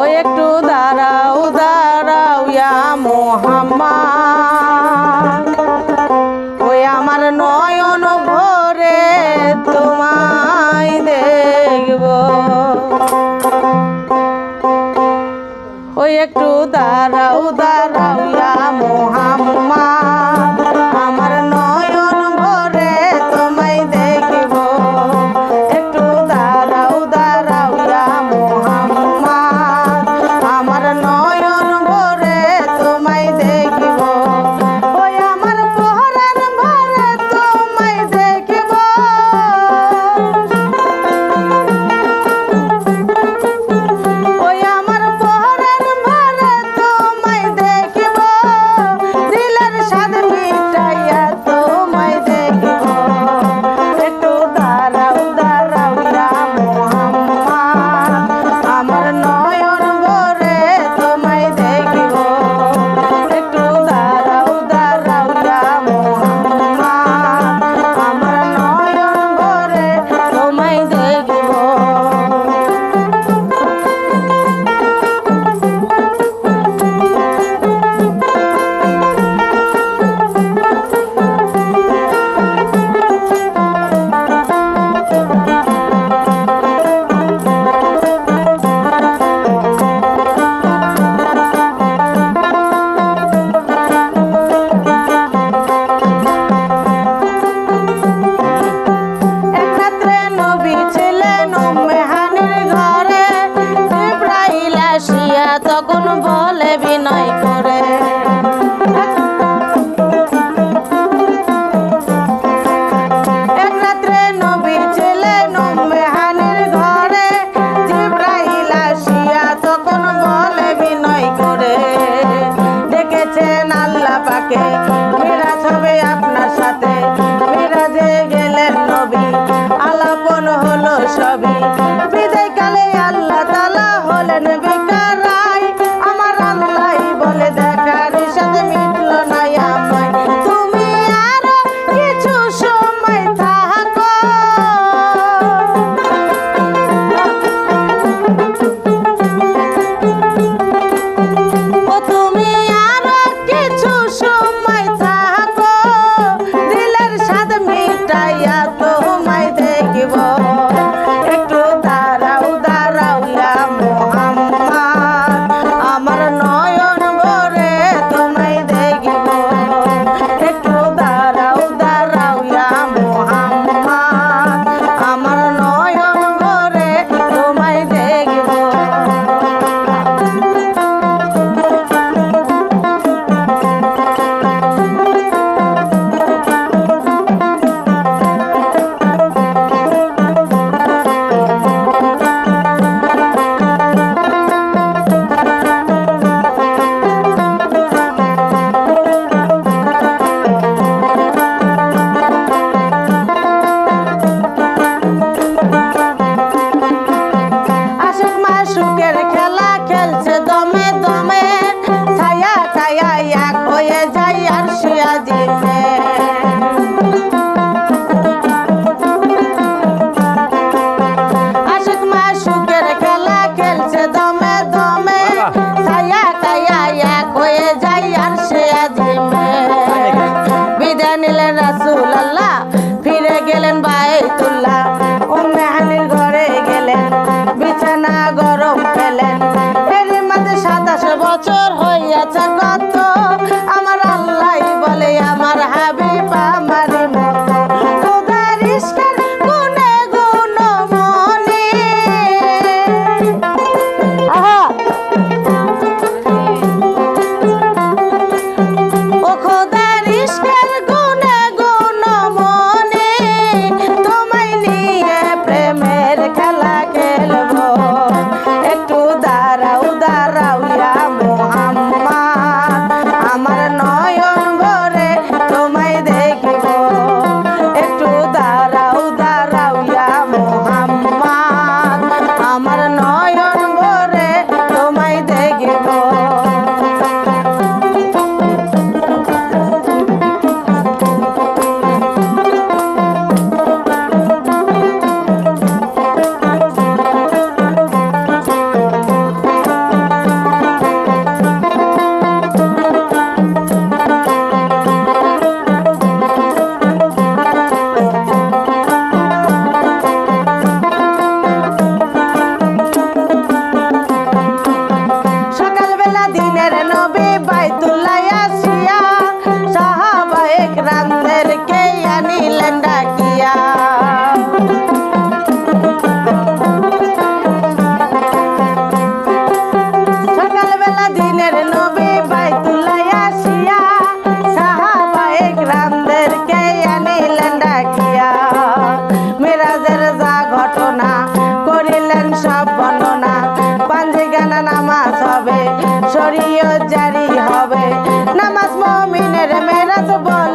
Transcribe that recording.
ও একটু দাঁড়াও দাঁড়াও ইয়া ওই আমার নয়ন ভরে তোমায় দেখব। ওই একটু দাঁড়াও আল্লাহ পাকে। মিরাজ হবে আপনার সাথে। মিরাজে গেলেন নবী, আলাপন হলো সবই। বিদায়কালে আল্লাহ তালা হলেন বেকারাই। আমার আল্লাহ বলে দেখার সাথে মিটল নাই আমায়। তুমি আরও কিছু সময় থাকো। তুমি গরম হবে। শরীয় জারি হবে। নামাজ মমিনের মেরাজ বল